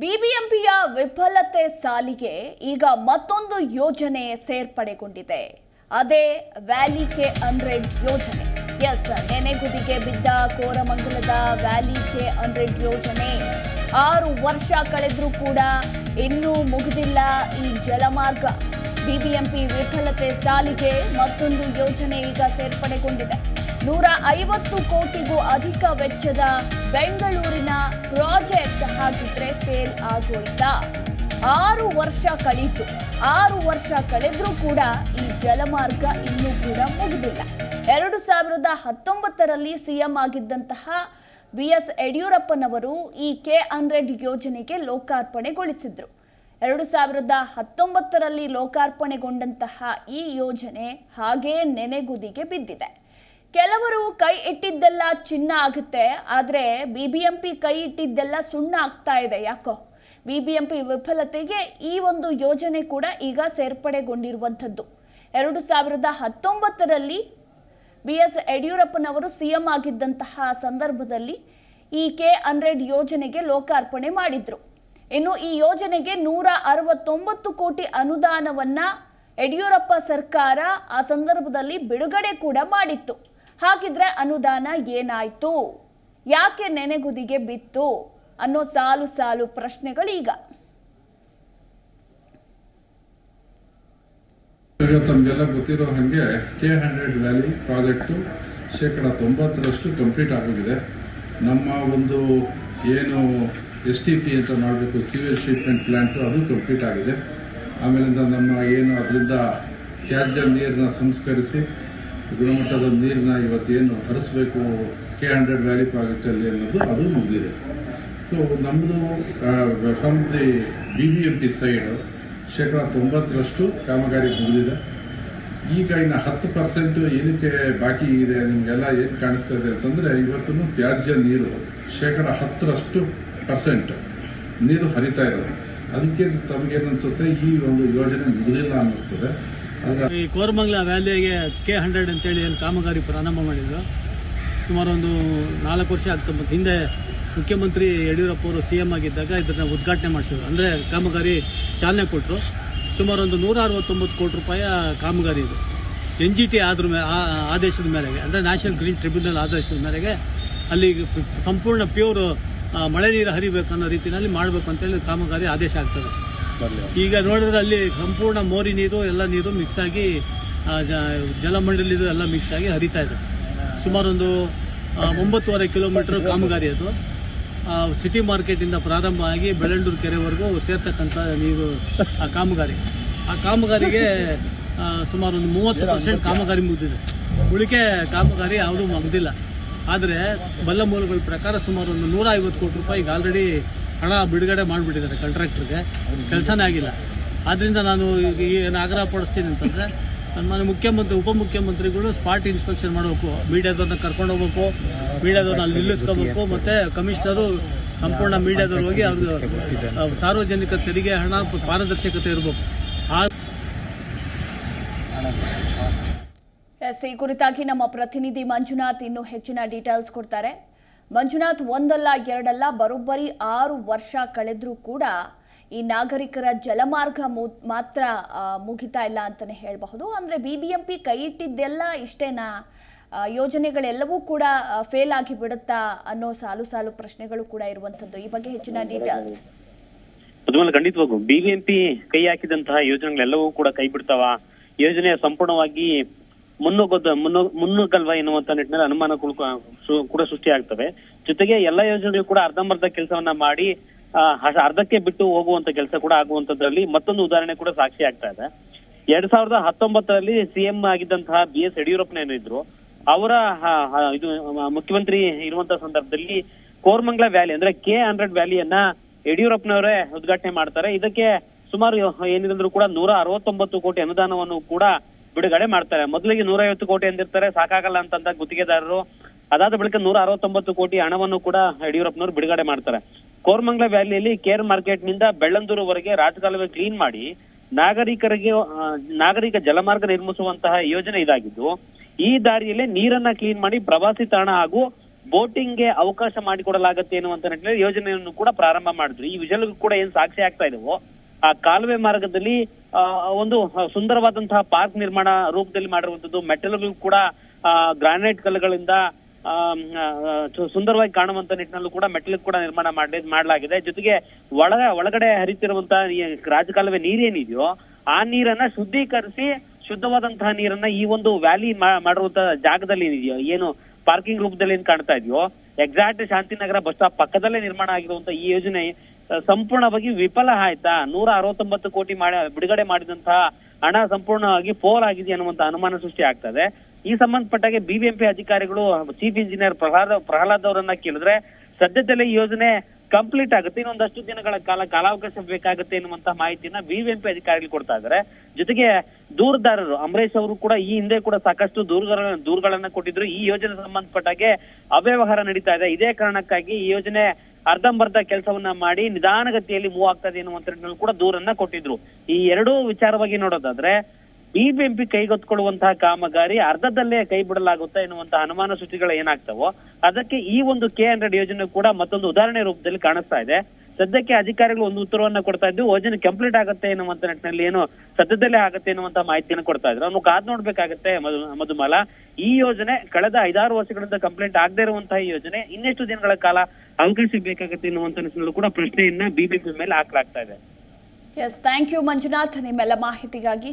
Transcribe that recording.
ಬಿಬಿಎಂಪಿಯ ವಿಫಲತೆ ಸಾಲಿಗೆ ಈಗ ಮತ್ತೊಂದು ಯೋಜನೆ ಸೇರ್ಪಡೆಗೊಂಡಿದೆ. ಅದೇ ವ್ಯಾಲಿ ಕೆ ಹಂಡ್ರೆಡ್ ಯೋಜನೆ. ಎಸ್, ನೆನೆಗುದಿಗೆ ಬಿದ್ದ ಕೋರಮಂಗಲದ ವ್ಯಾಲಿ ಕೆ ಹಂಡ್ರೆಡ್ ಯೋಜನೆ. ಆರು ವರ್ಷ ಕಳೆದರೂ ಕೂಡ ಇನ್ನೂ ಮುಗಿದಿಲ್ಲ ಈ ಜಲಮಾರ್ಗ. ಬಿಬಿಎಂಪಿ ವಿಫಲತೆ ಸಾಲಿಗೆ ಮತ್ತೊಂದು ಯೋಜನೆ ಈಗ ಸೇರ್ಪಡೆಗೊಂಡಿದೆ. ನೂರ ಐವತ್ತು ಕೋಟಿಗೂ ಅಧಿಕ ವೆಚ್ಚದ ಬೆಂಗಳೂರಿನ ಪ್ರಾಜೆಕ್ಟ್ ಹಾಗಿದ್ರೆ ಫೇಲ್ ಆಗೋಯ್ತಾ. ಆರು ವರ್ಷ ಕಳೀತು. ಆರು ವರ್ಷ ಕಳೆದ್ರೂ ಕೂಡ ಈ ಜಲಮಾರ್ಗ ಇನ್ನೂ ಕೂಡ ಮುಗಿದಿಲ್ಲ. ಎರಡು ಸಾವಿರದ ಹತ್ತೊಂಬತ್ತರಲ್ಲಿ ಸಿಎಂ ಆಗಿದ್ದಂತಹ ಬಿ ಎಸ್ ಯಡಿಯೂರಪ್ಪನವರು ಈ ಕೆ ಹಂಡ್ರೆಡ್ ಯೋಜನೆಗೆ ಲೋಕಾರ್ಪಣೆಗೊಳಿಸಿದ್ರು. ಎರಡು ಸಾವಿರದ ಹತ್ತೊಂಬತ್ತರಲ್ಲಿ ಲೋಕಾರ್ಪಣೆಗೊಂಡಂತಹ ಈ ಯೋಜನೆ ಹಾಗೇ ನೆನೆಗುದಿಗೆ ಬಿದ್ದಿದೆ. ಕೆಲವರು ಕೈ ಇಟ್ಟಿದ್ದೆಲ್ಲ ಚಿನ್ನ ಆಗುತ್ತೆ, ಆದರೆ ಬಿ ಬಿ ಎಂ ಪಿ ಕೈ ಇಟ್ಟಿದ್ದೆಲ್ಲ ಸುಣ್ಣ ಆಗ್ತಾ ಇದೆ, ಯಾಕೋ? ಬಿ ಬಿ ಎಂ ಪಿ ವಿಫಲತೆಗೆ ಈ ಒಂದು ಯೋಜನೆ ಕೂಡ ಈಗ ಸೇರ್ಪಡೆಗೊಂಡಿರುವಂಥದ್ದು. ಎರಡು ಸಾವಿರದ ಹತ್ತೊಂಬತ್ತರಲ್ಲಿ ಬಿ ಎಸ್ ಯಡಿಯೂರಪ್ಪನವರು ಸಿ ಎಂ ಆಗಿದ್ದಂತಹ ಸಂದರ್ಭದಲ್ಲಿ ಈ ಕೆ ಹಂಡ್ರೆಡ್ ಯೋಜನೆಗೆ ಲೋಕಾರ್ಪಣೆ ಮಾಡಿದ್ರು. ಇನ್ನು ಈ ಯೋಜನೆಗೆ ನೂರ ಅರವತ್ತೊಂಬತ್ತು ಕೋಟಿ ಅನುದಾನವನ್ನ ಯಡಿಯೂರಪ್ಪ ಸರ್ಕಾರ ಆ ಸಂದರ್ಭದಲ್ಲಿ ಬಿಡುಗಡೆ ಕೂಡ ಮಾಡಿತ್ತು. ಹಾಗಿದ್ರೆ ಅನುದಾನ ಏನಾಯ್ತು? ಯಾಕೆ ನೆನೆಗುದಿಗೆ ಬಿತ್ತು? ಅನ್ನೋ ಸಾಲು ಸಾಲು ಪ್ರಶ್ನೆಗಳೀಗ. ಈಗ ತಮಗೆಲ್ಲ ಗೊತ್ತಿರೋ ಹಾಗೆ ಕೆ ಹಂಡ್ರೆಡ್ ವ್ಯಾಲಿ ಪ್ರಾಜೆಕ್ಟು ಶೇಕಡ ತೊಂಬತ್ತರಷ್ಟು ಕಂಪ್ಲೀಟ್ ಆಗೋಗಿದೆ. ನಮ್ಮ ಒಂದು ಏನು ಎಸ್ ಟಿ ಪಿ ಅಂತ ಮಾಡಬೇಕು ಸಿವೇಜ್ ಟ್ರೀಟ್ಮೆಂಟ್ ಪ್ಲ್ಯಾಂಟು ಅದು ಕಂಪ್ಲೀಟ್ ಆಗಿದೆ. ಆಮೇಲಿಂದ ನಮ್ಮ ಏನು ಅದರಿಂದ ತ್ಯಾಜ್ಯ ನೀರನ್ನ ಸಂಸ್ಕರಿಸಿ ಗುಣಮಟ್ಟದ ನೀರನ್ನ ಇವತ್ತೇನು ಹರಿಸ್ಬೇಕು ಕೆ ಹಂಡ್ರೆಡ್ ವ್ಯಾಲಿ ಪ್ರಾಜೆಕ್ಟಲ್ಲಿ ಅನ್ನೋದು ಅದು ಮುಗಿದಿದೆ. ಸೊ ನಮ್ಮದು from the B B M P side ಶೇಕಡ ತೊಂಬತ್ತರಷ್ಟು ಕಾಮಗಾರಿ ಮುಗಿದಿದೆ. ಈಗ ಇನ್ನು ಹತ್ತು ಪರ್ಸೆಂಟ್ ಏನಕ್ಕೆ ಬಾಕಿ ಇದೆ, ನಿಮಗೆಲ್ಲ ಏನು ಕಾಣಿಸ್ತಾ ಇದೆ ಅಂತಂದರೆ ಇವತ್ತು ತ್ಯಾಜ್ಯ ನೀರು ಶೇಕಡ ಹತ್ತರಷ್ಟು ಪರ್ಸೆಂಟ್ ನೀರು ಹರಿತಾ ಇರೋದು. ಅದಕ್ಕೆ ತಮಗೇನು ಅನಿಸುತ್ತೆ, ಈ ಒಂದು ಯೋಜನೆ ಮುಗಿದಿಲ್ಲ ಅನ್ನಿಸ್ತದೆ. ಈ ಕೋರಮಂಗ್ಲ ವ್ಯಾಲಿಗೆ ಕೆ ಹಂಡ್ರೆಡ್ ಅಂತೇಳಿ ಏನು ಕಾಮಗಾರಿ ಪ್ರಾರಂಭ ಮಾಡಿದ್ರು. ಸುಮಾರು ಒಂದು ನಾಲ್ಕು ವರ್ಷ ಆಗ್ತಾ ಹಿಂದೆ ಮುಖ್ಯಮಂತ್ರಿ ಯಡಿಯೂರಪ್ಪ ಅವರು ಸಿ ಎಂ ಆಗಿದ್ದಾಗ ಇದನ್ನು ಉದ್ಘಾಟನೆ ಮಾಡಿಸಿದ್ರು. ಅಂದರೆ ಕಾಮಗಾರಿ ಚಾಲನೆ ಕೊಟ್ಟರು ಸುಮಾರು ಒಂದು ನೂರ ಅರವತ್ತೊಂಬತ್ತು ಕೋಟಿ ರೂಪಾಯಿ ಕಾಮಗಾರಿ ಇದು. ಎನ್ ಜಿ ಟಿ ಆದ್ರ ಮೇ ಆದೇಶದ ಮೇರೆಗೆ, ಅಂದರೆ ನ್ಯಾಷನಲ್ ಗ್ರೀನ್ ಟ್ರಿಬ್ಯುನಲ್ ಆದೇಶದ ಮೇರೆಗೆ ಅಲ್ಲಿ ಸಂಪೂರ್ಣ ಪ್ಯೂರ್ ಮಳೆ ನೀರು ಹರಿಬೇಕು ಅನ್ನೋ ರೀತಿಯಲ್ಲಿ ಮಾಡಬೇಕು ಅಂತೇಳಿ ಕಾಮಗಾರಿ ಆದೇಶ ಆಗ್ತದೆ. ಈಗ ನೋಡಿದ್ರೆ ಅಲ್ಲಿ ಸಂಪೂರ್ಣ ಮೋರಿ ನೀರು ಎಲ್ಲ ನೀರು ಮಿಕ್ಸ್ ಆಗಿ ಜಲಮಂಡಲಿದು ಎಲ್ಲ ಮಿಕ್ಸ್ ಆಗಿ ಹರಿತಾ ಇದೆ. ಸುಮಾರು ಒಂದು ಆ, ಒಂಬತ್ತುವರೆ ಕಿಲೋಮೀಟರ್ ಕಾಮಗಾರಿ ಅದು. ಸಿಟಿ ಮಾರ್ಕೆಟಿಂದ ಪ್ರಾರಂಭ ಆಗಿ ಬೆಳ್ಳಂಡೂರು ಕೆರೆವರೆಗೂ ಸೇರ್ತಕ್ಕಂಥ ನೀರು ಆ ಕಾಮಗಾರಿ. ಆ ಕಾಮಗಾರಿಗೆ ಸುಮಾರು ಒಂದು ಮೂವತ್ತು ಪರ್ಸೆಂಟ್ ಕಾಮಗಾರಿ ಮುಗಿದಿದೆ. ಉಳಿಕೆ ಕಾಮಗಾರಿ ಯಾವುದೂ ಮುಗ್ದಿಲ್ಲ. ಆದರೆ ಬಲ್ಲ ಮೂಲಗಳ ಪ್ರಕಾರ ಸುಮಾರು ಒಂದು ನೂರ ಐವತ್ತು ಕೋಟಿ ರೂಪಾಯಿಗೆ ಆಲ್ರೆಡಿ ಹಣ ಬಿಡುಗಡೆ ಮಾಡಿಬಿಟ್ಟಿದ್ದಾರೆ ಕಾಂಟ್ರಾಕ್ಟ್ರಿಗೆ ಕೆಲಸನೇ ಆಗಿಲ್ಲ. ಆದ್ದರಿಂದ ನಾನು ಈಗ ಏನು ಆಗ್ರಹ ಪಡಿಸ್ತೀನಿ ಅಂತಂದರೆ, ಸನ್ಮಾನ್ಯ ಮುಖ್ಯಮಂತ್ರಿ, ಉಪಮುಖ್ಯಮಂತ್ರಿಗಳು ಸ್ಪಾಟ್ ಇನ್ಸ್ಪೆಕ್ಷನ್ ಮಾಡಬೇಕು. ಮೀಡಿಯಾದವ್ರನ್ನ ಕರ್ಕೊಂಡು ಹೋಗ್ಬೇಕು, ಮೀಡಿಯಾದವ್ರನ್ನ ಅಲ್ಲಿ ನಿಲ್ಲಿಸ್ಕೋಬೇಕು, ಮತ್ತು ಕಮಿಷನರು ಸಂಪೂರ್ಣ ಮೀಡಿಯಾದವ್ರು ಹೋಗಿ ಅವ್ರದ್ದು ಸಾರ್ವಜನಿಕ ತೆರಿಗೆ ಹಣ, ಪಾರದರ್ಶಕತೆ ಇರಬೇಕು. ಈ ಕುರಿತಾಗಿ ನಮ್ಮ ಪ್ರತಿನಿಧಿ ಮಂಜುನಾಥ್ ಇನ್ನೂ ಹೆಚ್ಚಿನ ಡೀಟೇಲ್ಸ್ ಕೊಡ್ತಾರೆ. ಮಂಜುನಾಥ್ ಒಂದಲ್ಲ ಎರಡಲ್ಲ ಬರೋಬ್ಬರಿ ಆರು ವರ್ಷ ಕಳೆದ್ರೂ ಕೂಡ ಈ ನಾಗರಿಕರ ಜಲಮಾರ್ಗ ಮಾತ್ರ ಮುಗಿತಾ ಇಲ್ಲ ಅಂತಾನೆ ಹೇಳಬಹುದು. ಅಂದ್ರೆ ಬಿ ಬಿ ಎಂ ಪಿ ಕೈ ಇಟ್ಟಿದ್ದೆಲ್ಲ ಇಷ್ಟೇನಾ? ಯೋಜನೆಗಳೆಲ್ಲವೂ ಕೂಡ ಫೇಲ್ ಆಗಿ ಬಿಡುತ್ತಾ ಅನ್ನೋ ಸಾಲು ಸಾಲು ಪ್ರಶ್ನೆಗಳು ಕೂಡ ಇರುವಂತದ್ದು ಈ ಬಗ್ಗೆ ಹೆಚ್ಚಿನ ಡೀಟೇಲ್ಸ್. ಖಂಡಿತವಾಗೂ ಬಿಬಿಎಂಪಿ ಕೈ ಹಾಕಿದಂತಹ ಯೋಜನೆಗಳೆಲ್ಲವೂ ಕೂಡ ಕೈ ಬಿಡ್ತಾವ. ಯೋಜನೆ ಸಂಪೂರ್ಣವಾಗಿ ಮುನ್ನುಗ್ಗದ ಮುನ್ನು, ಮುನ್ನುಗ್ಗಲ್ವಾ ಎನ್ನುವಂತ ನಿಟ್ಟಿನಲ್ಲಿ ಅನುಮಾನ ಕೂಡ ಸು- ಕೂಡ ಸೃಷ್ಟಿಯಾಗ್ತವೆ ಜೊತೆಗೆ ಎಲ್ಲಾ ಯೋಜನೆಗಳು ಕೂಡ ಅರ್ಧಂಬರ್ಧ ಕೆಲಸವನ್ನ ಮಾಡಿ ಅರ್ಧಕ್ಕೆ ಬಿಟ್ಟು ಹೋಗುವಂತ ಕೆಲಸ ಕೂಡ ಆಗುವಂತದ್ರಲ್ಲಿ ಮತ್ತೊಂದು ಉದಾಹರಣೆ ಕೂಡ ಸಾಕ್ಷಿ ಆಗ್ತಾ ಇದೆ. ಎರಡ್ ಸಾವಿರದ ಹತ್ತೊಂಬತ್ತರಲ್ಲಿ ಸಿಎಂ ಆಗಿದ್ದಂತಹ ಬಿ ಎಸ್ ಯಡಿಯೂರಪ್ಪನ ಏನಿದ್ರು ಅವರ ಇದು ಮುಖ್ಯಮಂತ್ರಿ ಇರುವಂತ ಸಂದರ್ಭದಲ್ಲಿ ಕೋರ್ಮಂಗ್ಲಾ ವ್ಯಾಲಿ, ಅಂದ್ರೆ ಕೆ ಹಂಡ್ರೆಡ್ ವ್ಯಾಲಿಯನ್ನ ಯಡಿಯೂರಪ್ಪನವರೇ ಉದ್ಘಾಟನೆ ಮಾಡ್ತಾರೆ. ಇದಕ್ಕೆ ಸುಮಾರು ಏನಿದ್ರು ಕೂಡ ನೂರ ಅರವತ್ತೊಂಬತ್ತು ಕೋಟಿ ಅನುದಾನವನ್ನು ಕೂಡ ಬಿಡುಗಡೆ ಮಾಡ್ತಾರೆ. ಮೊದಲಿಗೆ ನೂರ ಐವತ್ತು ಕೋಟಿ ಅಂದಿರ್ತಾರೆ, ಸಾಕಾಗಲ್ಲ ಅಂತಂದ ಗುತ್ತಿಗೆದಾರರು. ಅದಾದ ಬಳಿಕ ನೂರ ಅರವತ್ತೊಂಬತ್ತು ಕೋಟಿ ಹಣವನ್ನು ಕೂಡ ಯಡಿಯೂರಪ್ಪನವರು ಬಿಡುಗಡೆ ಮಾಡ್ತಾರೆ. ಕೋರ್ಮಂಗ್ಲ ವ್ಯಾಲಿಯಲ್ಲಿ ಕೇರ್ ಮಾರ್ಕೆಟ್ನಿಂದ ಬೆಳ್ಳಂದೂರುವರೆಗೆ ರಾಜಕಾಲುವೆ ಕ್ಲೀನ್ ಮಾಡಿ, ನಾಗರಿಕರಿಗೆ ನಾಗರಿಕ ಜಲಮಾರ್ಗ ನಿರ್ಮಿಸುವಂತಹ ಯೋಜನೆ ಇದಾಗಿದ್ದು, ಈ ದಾರಿಯಲ್ಲಿ ನೀರನ್ನ ಕ್ಲೀನ್ ಮಾಡಿ ಪ್ರವಾಸಿ ತಾಣ ಹಾಗೂ ಬೋಟಿಂಗ್ಗೆ ಅವಕಾಶ ಮಾಡಿಕೊಡಲಾಗತ್ತೆ ಅನ್ನುವಂತ ನಿಟ್ಟಿನಲ್ಲಿ ಯೋಜನೆಯನ್ನು ಕೂಡ ಪ್ರಾರಂಭ ಮಾಡಿದ್ರು. ಈ ವಿಷಯಕ್ಕೂ ಕೂಡ ಏನ್ ಸಾಕ್ಷಿ ಆಗ್ತಾ ಇದಾವೋ ಆ ಕಾಲುವೆ ಮಾರ್ಗದಲ್ಲಿ ಒಂದು ಸುಂದರವಾದಂತಹ ಪಾರ್ಕ್ ನಿರ್ಮಾಣ ರೂಪದಲ್ಲಿ ಮಾಡಿರುವಂತದ್ದು ಮೆಟ್ಟಲುಗಳು ಕೂಡ ಗ್ರಾನೈಟ್ ಕಲ್ಲುಗಳಿಂದ ಸುಂದರವಾಗಿ ಕಾಣುವಂತ ನಿಟ್ಟಿನಲ್ಲೂ ಕೂಡ ಮೆಟ್ಟಲು ಕೂಡ ನಿರ್ಮಾಣ ಮಾಡಿ ಮಾಡಲಾಗಿದೆ. ಜೊತೆಗೆ ಒಳ, ಒಳಗಡೆ ಹರಿತಿರುವಂತಹ ರಾಜಕಾಲುವೆ ನೀರೇನಿದೆಯೋ, ಆ ನೀರನ್ನ ಶುದ್ಧೀಕರಿಸಿ, ಶುದ್ಧವಾದಂತಹ ನೀರನ್ನ ಈ ಒಂದು ವ್ಯಾಲಿ ಮಾಡಿರುವಂತಹ ಜಾಗದಲ್ಲಿ ಏನಿದೆಯೋ, ಏನು ಪಾರ್ಕಿಂಗ್ ರೂಪದಲ್ಲಿ ಏನ್ ಕಾಣ್ತಾ ಇದೆಯೋ, ಎಕ್ಸಾಕ್ಟ್ ಶಾಂತಿನಗರ ಬಸ್ ಸ್ಟಾಪ್ ಪಕ್ಕದಲ್ಲೇ ನಿರ್ಮಾಣ ಆಗಿರುವಂತ ಈ ಯೋಜನೆ ಸಂಪೂರ್ಣವಾಗಿ ವಿಫಲ ಆಯ್ತಾ? ನೂರ ಅರವತ್ತೊಂಬತ್ತು ಕೋಟಿ ಮಾಡಿ, ಬಿಡುಗಡೆ ಮಾಡಿದಂತಹ ಹಣ ಸಂಪೂರ್ಣವಾಗಿ ಪೋಲ್ ಆಗಿದೆ ಅನ್ನುವಂತ ಅನುಮಾನ ಸೃಷ್ಟಿ ಆಗ್ತದೆ. ಈ ಸಂಬಂಧಪಟ್ಟಾಗೆ ಬಿಬಿಎಂಪಿ ಅಧಿಕಾರಿಗಳು ಚೀಫ್ ಇಂಜಿನಿಯರ್ ಪ್ರಹ್ಲಾದ್ ಪ್ರಹ್ಲಾದ್ ಅವರನ್ನ ಕೇಳಿದ್ರೆ, ಸದ್ಯದಲ್ಲೇ ಈ ಯೋಜನೆ ಕಂಪ್ಲೀಟ್ ಆಗುತ್ತೆ. ಇನ್ನೊಂದಷ್ಟು ದಿನಗಳ ಕಾಲ ಕಾಲಾವಕಾಶ ಬೇಕಾಗುತ್ತೆ ಎನ್ನುವಂತಹ ಮಾಹಿತಿಯನ್ನ ಬಿಬಿಎಂಪಿ ಅಧಿಕಾರಿಗಳು ಕೊಡ್ತಾ ಇದ್ದಾರೆ ಜೊತೆಗೆ ದೂರದಾರರು ಅಂಬರೀಶ್ ಅವರು ಕೂಡ ಈ ಹಿಂದೆ ಕೂಡ ಸಾಕಷ್ಟು ದೂರುಗಳ, ದೂರುಗಳನ್ನ ಕೊಟ್ಟಿದ್ರು. ಈ ಯೋಜನೆ ಸಂಬಂಧಪಟ್ಟಾಗೆ ಅವ್ಯವಹಾರ ನಡೀತಾ ಇದೆ. ಇದೇ ಕಾರಣಕ್ಕಾಗಿ ಈ ಯೋಜನೆ ಅರ್ಧಂಬರ್ಧ ಕೆಲಸವನ್ನ ಮಾಡಿ ನಿಧಾನಗತಿಯಲ್ಲಿ ಮೂವ್ ಆಗ್ತದೆ ನಿಟ್ಟಿನಲ್ಲಿ ಕೂಡ ದೂರನ್ನ ಕೊಟ್ಟಿದ್ರು. ಈ ಎರಡೂ ವಿಚಾರವಾಗಿ ನೋಡೋದಾದ್ರೆ, ಬಿಬಿಎಂಪಿ ಕೈಗೊತ್ಕೊಳ್ಳುವಂತಹ ಕಾಮಗಾರಿ ಅರ್ಧದಲ್ಲೇ ಕೈ ಬಿಡಲಾಗುತ್ತಾ ಎನ್ನುವಂತಹ ಅನುಮಾನ ಸೂಚಿಗಳು ಏನಾಗ್ತಾವೋ, ಅದಕ್ಕೆ ಈ ಒಂದು ಕೆ ಹಂಡ್ರೆಡ್ ಯೋಜನೆ ಕೂಡ ಮತ್ತೊಂದು ಉದಾಹರಣೆ ರೂಪದಲ್ಲಿ ಕಾಣಿಸ್ತಾ ಇದೆ. ಸದ್ಯಕ್ಕೆ ಅಧಿಕಾರಿಗಳು ಒಂದು ಉತ್ತರವನ್ನ ಕೊಡ್ತಾ ಇದ್ದು ಯೋಜನೆ ಕಂಪ್ಲೀಟ್ ಆಗುತ್ತೆ ಎನ್ನುವಂತ ನಿಟ್ಟಿನಲ್ಲಿ ಏನು ಸದ್ಯದಲ್ಲೇ ಆಗುತ್ತೆ ಎನ್ನುವಂತ ಮಾಹಿತಿಯನ್ನು ಕೊಡ್ತಾ ಇದ್ರು. ನಮ್ಗೆ ಕಾದ್ ನೋಡ್ಬೇಕಾಗತ್ತೆ ಮಧು, ಮಧುಮಾಲ. ಈ ಯೋಜನೆ ಕಳೆದ ಐದಾರು ವರ್ಷಗಳಿಂದ ಕಂಪ್ಲೀಟ್ ಆಗದೆ ಇರುವಂತಹ ಯೋಜನೆ. ಇನ್ನೆಷ್ಟು ದಿನಗಳ ಕಾಲ ಅವಕಾಶ ಬೇಕಾಗುತ್ತೆ ಎನ್ನುವಂತ ನಿಟ್ಟಿನಲ್ಲೂ ಕೂಡ ಪ್ರಶ್ನೆಯನ್ನ ಬಿಬಿಪಿ ಮೇಲೆ ಹಾಕಲಾಗ್ತಾ ಇದೆ. ಎಸ್ ಥ್ಯಾಂಕ್ ಯು ಮಂಜುನಾಥ್, ನಿಮ್ಮೆಲ್ಲ ಮಾಹಿತಿಗಾಗಿ.